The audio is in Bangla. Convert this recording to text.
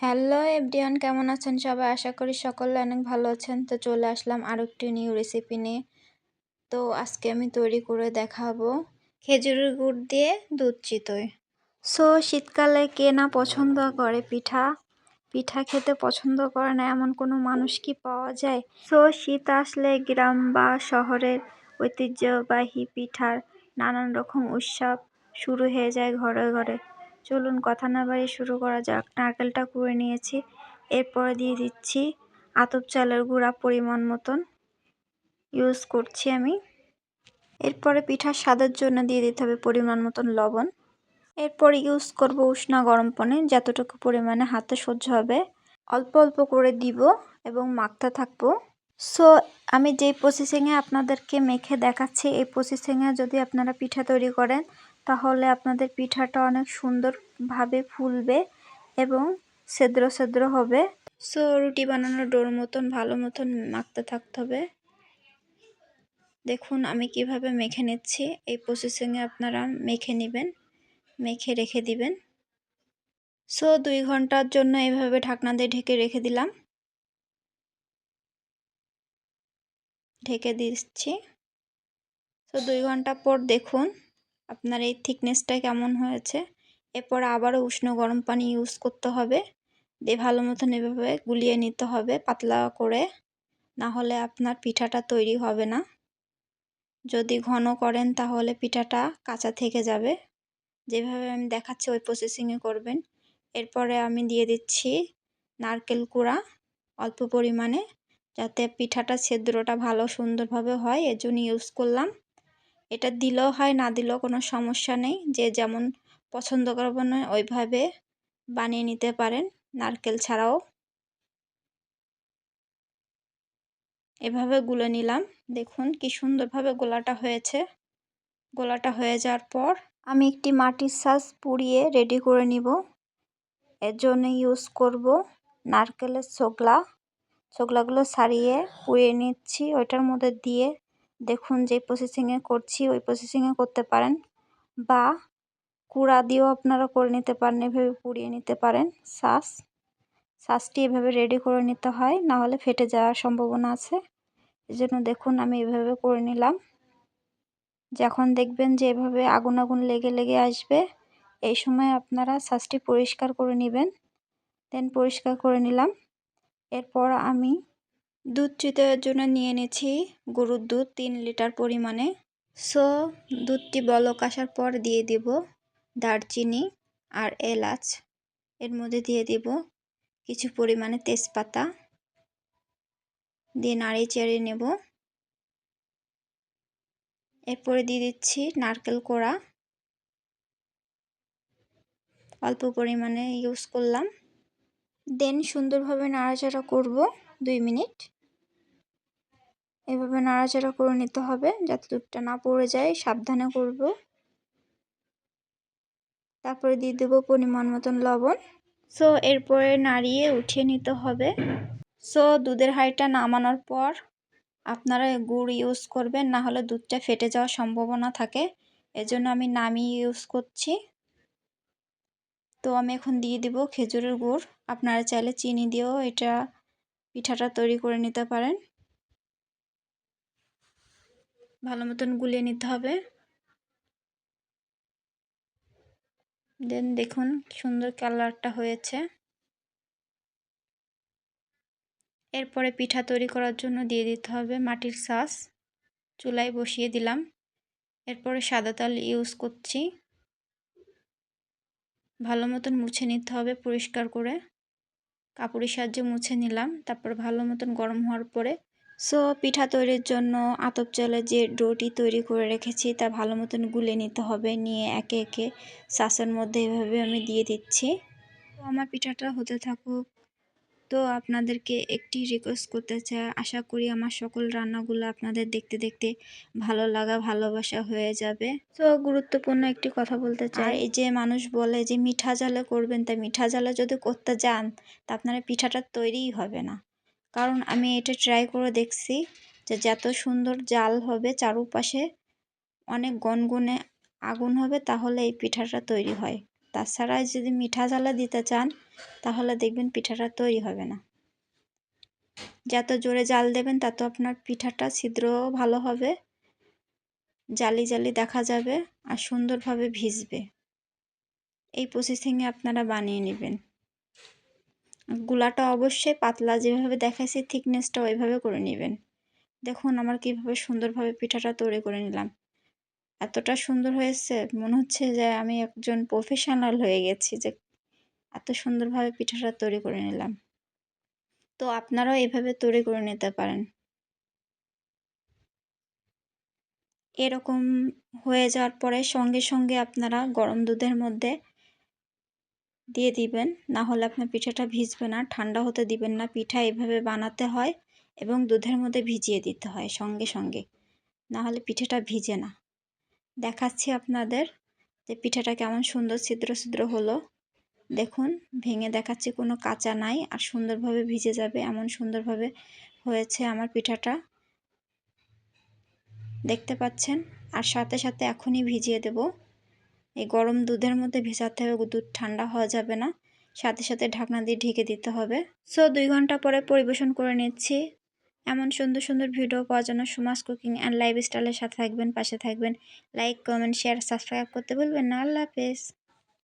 হ্যালো এভরিওয়ান, কেমন আছেন সবাই? আশা করি সকলে অনেক ভালো আছেন। তো চলে আসলাম আরও একটি নিউ রেসিপি নিয়ে। তো আজকে আমি তৈরি করে দেখাবো খেজুরের গুড় দিয়ে দুধ চিতই। সো শীতকালে কে না পছন্দ করে পিঠা? পিঠা খেতে পছন্দ করে না, এমন কোনো মানুষ কি পাওয়া যায়? সো শীত আসলে গ্রাম বা শহরের ঐতিহ্যবাহী পিঠার নানান রকম উৎসব শুরু হয়ে যায় ঘরে ঘরে। চলুন কথা না বাড়ি শুরু করা যাক। নারকেলটা কুড়ে নিয়েছি, এরপরে দিয়ে দিচ্ছি আতপ চালের গুঁড়া পরিমাণ মতন। ইউজ করছি আমি। এরপরে পিঠার স্বাদের জন্য দিয়ে দিতে হবে পরিমাণ মতন লবণ। এরপর ইউজ করব উষ্ণ গরম পানি, যতটুকু পরিমাণে হাতে সহ্য হবে। অল্প অল্প করে দিব এবং মাখতে থাকব। সো আমি যেই প্রসেসিংয়ে আপনাদেরকে মেখে দেখাচ্ছি, এই প্রসেসিংয়ে যদি আপনারা পিঠা তৈরি করেন তাহলে আপনাদের পিঠাটা অনেক সুন্দরভাবে ফুলবে এবং সেদ্র সেদ্র হবে। সো রুটি বানানোর ডোর মতন, ভালো মতন মাখতে থাকতে হবে। দেখুন, আমি কীভাবে মেখে নিচ্ছি। এই প্রসেসিংয়ে আপনারা মেখে নেবেন, মেখে রেখে দিবেন। সো দুই ঘণ্টার জন্য এভাবে ঢাকনা দিয়ে ঢেকে রেখে দিলাম। ঢেকে দিচ্ছি। তো দুই ঘণ্টা পর দেখুন আপনার এই থিকনেসটা কেমন হয়েছে? এরপর আবারও উষ্ণ গরম পানি ইউজ করতে হবে। দিয়ে ভালো মতন এভাবে গুলিয়ে নিতে হবে পাতলা করে। না হলে আপনার পিঠাটা তৈরি হবে না। যদি ঘন করেন তাহলে পিঠাটা কাঁচা থেকে যাবে। যেভাবে আমি দেখাচ্ছি ওই প্রসেসিংয়ে করবেন। এরপরে আমি দিয়ে দিচ্ছি নারকেল কুড়া অল্প পরিমাণে, যাতে পিঠাটা ছেদ্রটা ভালো সুন্দরভাবে হয়। এর জন্য ইউজ করলাম এটা দিলেও হয়, না দিলেও কোনো সমস্যা নেই। যে যেমন পছন্দ করবেন ওইভাবে বানিয়ে নিতে পারেন, নারকেল ছাড়াও। এভাবে গুলে নিলাম। দেখুন কি সুন্দরভাবে গোলাটা হয়েছে। গোলাটা হয়ে যাওয়ার পর আমি একটি মাটির সাজ পুড়িয়ে রেডি করে নিব। এর জন্য ইউজ করব নারকেলের ছোকলা। ছোকলাগুলো সারিয়ে পুড়িয়ে নিচ্ছি, ওইটার মধ্যে দিয়ে দেখুন যে প্রসেসিংয়ে করছি, ওই প্রসেসিংয়ে করতে পারেন বা কুড়া দিয়েও আপনারা করে নিতে পারেন, এভাবে পুড়িয়ে নিতে পারেন শ্বাস শ্বাসটি এভাবে রেডি করে নিতে হয় না হলে ফেটে যাওয়ার সম্ভাবনা আছে। এই জন্য দেখুন আমি এভাবে করে নিলাম। যখন দেখবেন যে এভাবে আগুন আগুন লেগে লেগে আসবে, এই সময় আপনারা শ্বাসটি পরিষ্কার করে নেবেন। দেন পরিষ্কার করে নিলাম। এরপর আমি দুধ চিতের জন্য নিয়ে নিয়েছি গরুর দুধ তিন লিটার পরিমাণে। সো, দুধটি বলক আসার পর দিয়ে দিব দারচিনি আর এলাচ। এর মধ্যে দিয়ে দিব কিছু পরিমাণে তেজপাতা। দিয়ে নাড়ি চেড়ে নেব। এরপরে দিয়ে দিচ্ছি নারকেল কোড়া। অল্প পরিমাণে ইউজ করলাম। দেন সুন্দরভাবে নাড়াচাড়া করব। দুই মিনিট। এভাবে নাড়াচাড়া করে নিতে হবে যাতে দুধটা না পড়ে যায়। সাবধানে করব। তারপরে দিয়ে দেবো পরিমাণ মতন লবণ। সো, এরপরে নাড়িয়ে উঠিয়ে নিতে হবে। সো, দুধের হাঁড়িটা নামানোর পর আপনারা গুড় ইউজ করবেন, না হলে দুধটা ফেটে যাওয়ার সম্ভাবনা থাকে। এজন্য আমি নামিয়ে ইউজ করছি। তো, আমি এখন দিয়ে দিব খেজুরের গুড়। আপনারা চাইলে চিনি দিয়েও এটা পিঠাটা তৈরি করে নিতে পারেন। ভালো মতন গুলিয়ে নিতে হবে। দেন দেখুন সুন্দর কালারটা হয়েছে। এরপরে পিঠা তৈরি করার জন্য দিয়ে দিতে হবে মাটির শাঁস চুলায় বসিয়ে দিলাম। এরপরে সাদা তাল ইউজ করছি। ভালো মতন মুছে নিতে হবে পরিষ্কার করে। কাপড়ের সাহায্যে মুছে নিলাম। তারপর ভালো মতন গরম হওয়ার পরে সো পিঠা তৈরির জন্য আতপ চালের যে ডোটি তৈরি করে রেখেছি, তা ভালো মতন গুলে নিতে হবে। নিয়ে একে একে শাঁসের মধ্যে এভাবে আমি দিয়ে দিচ্ছি। আমার পিঠাটা হতে থাকুক তো আপনাদেরকে একটি রিকোয়েস্ট করতে চাই আশা করি আমার সকল রান্নাগুলো আপনাদের দেখতে দেখতে ভালো লাগা ভালোবাসা হয়ে যাবে। তো গুরুত্বপূর্ণ একটি কথা বলতে চাই। এই যে মানুষ বলে যে মিঠা জালে করবেন তাই মিঠা জালে যদি করতে যান তা আপনারা পিঠাটা তৈরিই হবে না। কারণ আমি এটা ট্রাই করে দেখছি যে যত সুন্দর জাল হবে চারুপাশে অনেক গনগুনে আগুন হবে তাহলে এই পিঠাটা তৈরি হয়। তাছাড়া যদি মিঠা জ্বালা দিতে চান, তাহলে দেখবেন পিঠাটা তৈরি হবে না। যত জোরে জাল দেবেন, তত আপনার পিঠাটা ছিদ্রও ভালো হবে, জালি জালি দেখা যাবে আর সুন্দরভাবে ভিজবে। এই প্রসেসিংয়ে আপনারা বানিয়ে নেবেন। গুলাটা অবশ্যই পাতলা যেভাবে দেখাইছি থিকনেসটা ওইভাবে করে নেবেন। দেখুন আমার কীভাবে সুন্দরভাবে পিঠাটা তৈরি করে নিলাম। এতটা সুন্দর হয়েছে, মনে হচ্ছে যে আমি একজন প্রফেশনাল হয়ে গেছি যে এত সুন্দরভাবে পিঠাটা তৈরি করে নিলাম। তো আপনারাও এভাবে তৈরি করে নিতে পারেন। এরকম হয়ে যাওয়ার পরে সঙ্গে সঙ্গে আপনারা গরম দুধের মধ্যে দিয়ে দিবেন, না হলে আপনার পিঠাটা ভিজবে না, ঠান্ডা হতে দিবেন না, পিঠা এভাবে বানাতে হয় এবং দুধের মধ্যে ভিজিয়ে দিতে হয় সঙ্গে সঙ্গে, না হলে পিঠাটা ভিজে না। দেখাচ্ছি আপনাদের যে পিঠাটা কেমন সুন্দর ছিদ্র ছিদ্র হলো। দেখুন, ভেঙে দেখাচ্ছি কোনো কাঁচা নাই আর সুন্দরভাবে ভিজে যাবে, এমন সুন্দরভাবে হয়েছে আমার পিঠাটা। দেখতে পাচ্ছেন? আর সাথে সাথে এখনই ভিজিয়ে দেব। এই গরম দুধের মধ্যে ভেজাতে হবে, দুধ ঠান্ডা হওয়া যাবে না। সাথে সাথে ঢাকনা দিয়ে ঢেকে দিতে হবে। সো দুই ঘণ্টা পরে পরিবেশন করে নিচ্ছি। এমন সুন্দর সুন্দর ভিডিও পাওয়ার জন্য সুমাস কুকিং অ্যান্ড লাইফ স্টাইলের সাথে থাকবেন, পাশে থাকবেন। লাইক, কমেন্ট, শেয়ার, সাবস্ক্রাইব করতে ভুলবেন না। আল্লাহ হাফেজ।